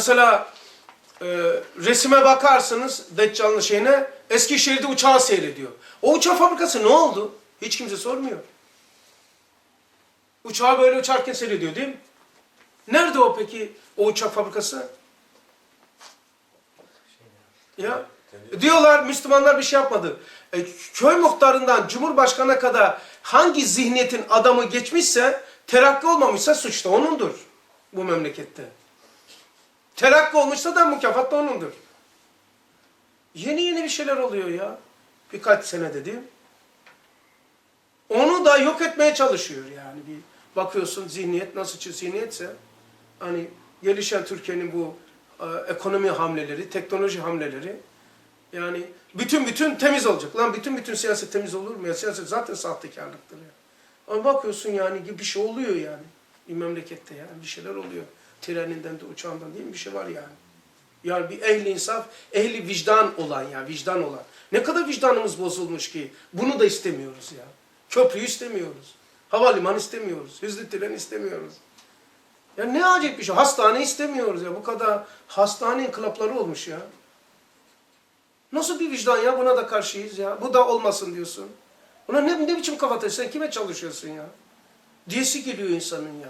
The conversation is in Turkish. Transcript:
Mesela e, resime bakarsınız Deccal'ın şeyine Eskişehir'de uçağı seyrediyor. O uçak fabrikası ne oldu? Hiç kimse sormuyor. Uçağı böyle uçarken seyrediyor değil mi? Nerede o peki o uçak fabrikası? Ya diyorlar Müslümanlar bir şey yapmadı. E, köy muhtarından Cumhurbaşkanı'na kadar hangi zihniyetin adamı geçmişse terakki olmamışsa suç da onundur bu memlekette. Terakki olmuşsa da mükafat da onundur. Yeni yeni bir şeyler oluyor ya. Birkaç sene dedim. Onu da yok etmeye çalışıyor yani. Bir bakıyorsun zihniyet nasıl zihniyetse hani gelişen Türkiye'nin bu e, ekonomi hamleleri, teknoloji hamleleri yani bütün bütün temiz olacak. Lan bütün bütün siyaset temiz olur mu ya? Siyaset zaten sahtekarlıktır ya. Ama bakıyorsun yani bir şey oluyor yani. Bir memlekette yani bir şeyler oluyor. Treninden de uçağından değil mi bir şey var yani. Yani bir ehli insaf, ehli vicdan olan ya, vicdan olan. Ne kadar vicdanımız bozulmuş ki bunu da istemiyoruz ya. Köprüyü istemiyoruz. Havalimanı istemiyoruz. Hızlı tren istemiyoruz. Ya ne acayip bir şey. Hastane istemiyoruz ya. Bu kadar hastane inkılapları olmuş ya. Nasıl bir vicdan ya? Buna da karşıyız ya. Bu da olmasın diyorsun. Buna ne, ne biçim kafa Sen kime çalışıyorsun ya? Diyesi geliyor insanın ya.